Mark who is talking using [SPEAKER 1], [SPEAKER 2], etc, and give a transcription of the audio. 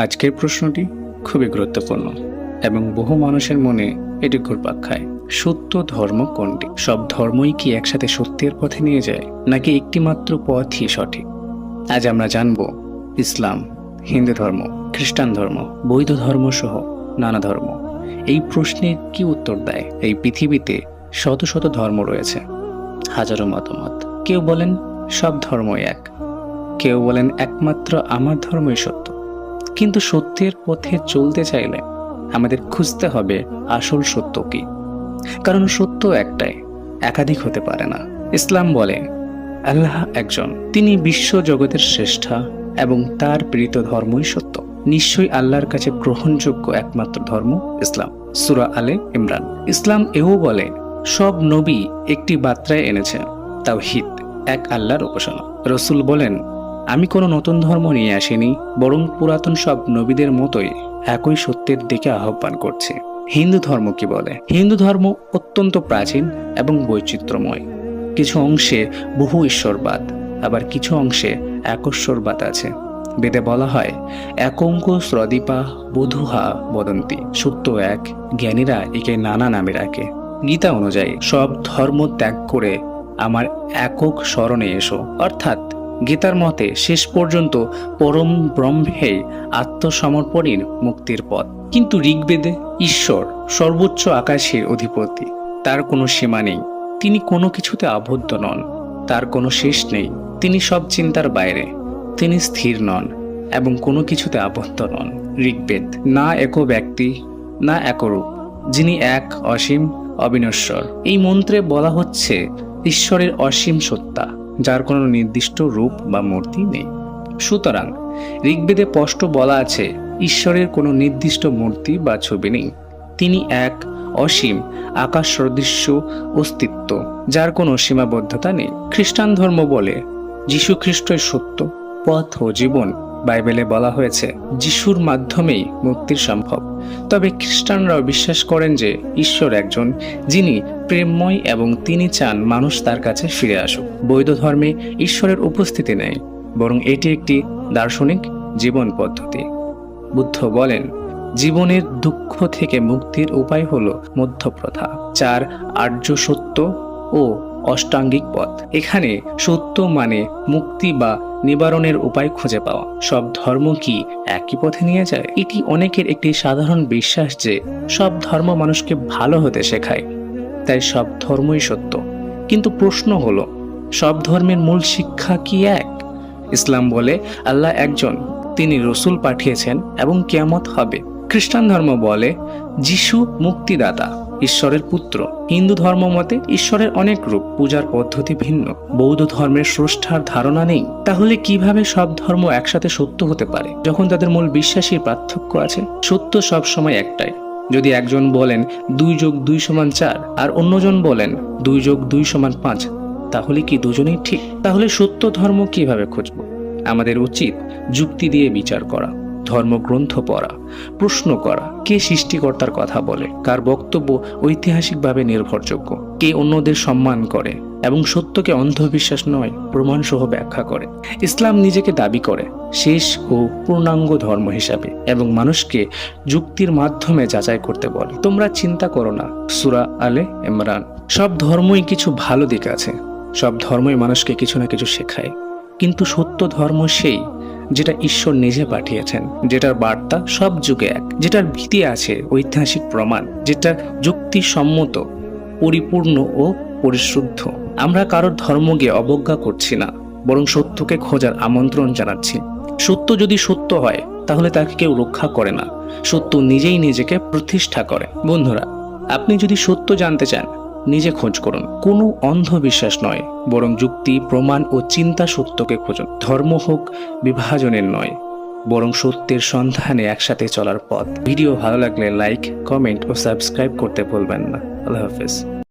[SPEAKER 1] আজকের প্রশ্নটি খুবই গুরুত্বপূর্ণ এবং বহু মানুষের মনে এটি ঘুরপাক খায়। সত্য ধর্ম কোনটি? সব ধর্মই কি একসাথে সত্যের পথে নিয়ে যায়, নাকি একটিমাত্র পথই সঠিক? আজ আমরা জানব ইসলাম, হিন্দু ধর্ম, খ্রিস্টান ধর্ম, বৌদ্ধ ধর্ম সহ নানা ধর্ম। এই প্রশ্নের কি উত্তর দেয়? এই পৃথিবীতে শত শত ধর্ম রয়েছে। হাজারো মতামত। কেউ বলেন সব ধর্মই এক। কেউ বলেন একমাত্র আমার ধর্মই সত্য। কিন্তু সত্যের পথে চলতে চাইলে আমাদের খুঁজতে হবে আসল সত্য কি। কারণ সত্য একটাই, একাধিক হতে পারে না। ইসলাম বলে, আল্লাহ একজন, তিনি বিশ্ব জগতের শ্রেষ্ঠা এবং তার প্রেরিত ধর্মই সত্য। নিশ্চয়ই আল্লাহর কাছে গ্রহণযোগ্য একমাত্র ধর্ম ইসলাম। সুরা আলে ইমরান। ইসলাম এও বলে, সব নবী একটি বার্তায় এনেছেন তাও হিত এক আল্লাহর উপাসনা। রসুল বলেন আমি কোনো নতুন ধর্ম নিয়ে আসিনি, বরং পুরাতন সব নবীদের মতোই একই সত্যের দিকে আহ্বান করছে। হিন্দু ধর্ম কি বলে? হিন্দু ধর্ম অত্যন্ত প্রাচীন এবং বৈচিত্র্যময়। কিছু অংশে বহু ঈশ্বরবাদ, আবার কিছু অংশে একশ্বরবাদ আছে। বেদে বলা হয়, একঙ্ক শ্রদীপা বধুহা বদন্তি। সত্য এক জ্ঞানীরা একে নানা নামে রাখে গীতা অনুযায়ী সব ধর্ম ত্যাগ করে আমার একক স্মরণে এসো। অর্থাৎ গীতার মতে শেষ পর্যন্ত পরম ব্রহ্মে আত্মসমর্পণের মুক্তির পথ। কিন্তু ঋগ্বেদে ঈশ্বর সর্বোচ্চ আকাশের অধিপতি, তার কোনো সীমা নেই। তিনি কোনো কিছুতে আবদ্ধ নন, তার কোনো শেষ নেই। তিনি সব চিন্তার বাইরে, তিনি স্থির নন এবং কোনো কিছুতে আবদ্ধ নন। ঋগ্বেদ, না এক ব্যক্তি, না একরূপ যিনি এক অসীম অবিনশ্বর। এই মন্ত্রে বলা হচ্ছে, ঈশ্বরের অসীম সত্তা। যার কোনো নির্দিষ্ট রূপ বা মূর্তি নেই। সুতরাং ঋগ্বেদে স্পষ্ট বলা আছে, ঈশ্বরের কোনো নির্দিষ্ট মূর্তি বা ছবি নেই। তিনি এক অসীম আকাশ সদৃশ্য অস্তিত্ব, যার কোনো সীমাবদ্ধতা নেই। খ্রিস্টান ধর্ম বলে যীশু খ্রিস্টই সত্য, পথ ও জীবন বাইবেলে বলা হয়েছে, যিশুর মাধ্যমেই মুক্তির সম্ভব। তবে খ্রিস্টানরাও বিশ্বাস করেন যে ঈশ্বর একজন, যিনি প্রেমময় এবং তিনি চান মানুষ তার কাছে ফিরে আসুক। বৌদ্ধ ধর্মে ঈশ্বরের উপস্থিতি নেই, বরং এটি একটি দার্শনিক জীবন পদ্ধতি। বুদ্ধ বলেন, জীবনের দুঃখ থেকে মুক্তির উপায় হল মধ্যপ্রথা চার আর্য সত্য ও অষ্টাঙ্গিক পথ। এখানে সত্য মানে মুক্তি বা নিবারণের উপায় খুঁজে পাওয়া। সব ধর্ম কি একই পথে নিয়ে যায়? এটি অনেকের একটি সাধারণ বিশ্বাস যে সব ধর্ম মানুষকে ভালো হতে শেখায়। তাই সব ধর্মই সত্য। কিন্তু প্রশ্ন হলো, সব ধর্মের মূল শিক্ষা কি এক? ইসলাম বলে, আল্লাহ একজন, তিনি রসুল পাঠিয়েছেন এবং কেয়ামত হবে। খ্রিস্টান ধর্ম বলে, যিশু মুক্তিদাতা। ঈশ্বরের পুত্র। হিন্দু ধর্ম মতে ঈশ্বরের অনেক রূপ পূজার পদ্ধতি ভিন্ন। বৌদ্ধ ধর্মের স্রষ্টার ধারণা নেই। তাহলে কীভাবে সব ধর্ম একসাথে সত্য হতে পারে? যখন তাদের মূল বিশ্বাসের পার্থক্য আছে, সত্য সব সময় একটাই। যদি একজন বলেন, দুই যোগ দুই সমান চার, আর অন্যজন বলেন, দুই যোগ দুই সমান পাঁচ, তাহলে কি দুজনেই ঠিক? তাহলে সত্য ধর্ম কীভাবে খুঁজব? আমাদের উচিত যুক্তি দিয়ে বিচার করা। ধর্মগ্রন্থ পড়া, প্রশ্ন করা, কে সৃষ্টিকর্তার কথা বলে, কার বক্তব্য ঐতিহাসিকভাবে নির্ভরযোগ্য, কে অন্যদের সম্মান করে এবং সত্যকে অন্ধবিশ্বাস নয়, প্রমাণসহ ব্যাখ্যা করে। ইসলাম নিজেকে দাবি করে, শেষ ও পূর্ণাঙ্গ ধর্ম হিসাবে এবং মানুষকে যুক্তির মাধ্যমে যাচাই করতে বলে। তোমরা চিন্তা করো না, সুরা আলে ইমরান। সব ধর্মই কিছু ভালো দিক আছে, সব ধর্মই মানুষকে কিছু না কিছু শেখায়। কিন্তু সত্য ধর্ম সেই যেটা ঈশ্বর নিজে পাঠিয়েছেন, যেটার বার্তা সব যুগে এক, যেটার ভীতি আছে ঐতিহাসিক প্রমাণ, যেটা যুক্তিসম্মত, পরিপূর্ণ ও পরিশুদ্ধ। আমরা কারোর ধর্মকে অবজ্ঞা করছি না, বরং সত্যকে খোঁজার আমন্ত্রণ জানাচ্ছি। সত্য যদি সত্য হয়, তাহলে তাকে কেউ রক্ষা করে না। সত্য নিজেই নিজেকে প্রতিষ্ঠা করে। বন্ধুরা, আপনি যদি সত্য জানতে চান নিজে খোঁজ করুন। কোনো অন্ধবিশ্বাস নয়, বরং যুক্তি, প্রমাণ ও চিন্তা সত্যকে খোঁজুন। ধর্ম হোক, বিভাজনের নয়, বরং সত্যের সন্ধানে একসাথে চলার পথ। ভিডিও ভালো লাগলে লাইক, কমেন্ট ও সাবস্ক্রাইব করতে ভুলবেন না। আল্লাহ হাফেজ।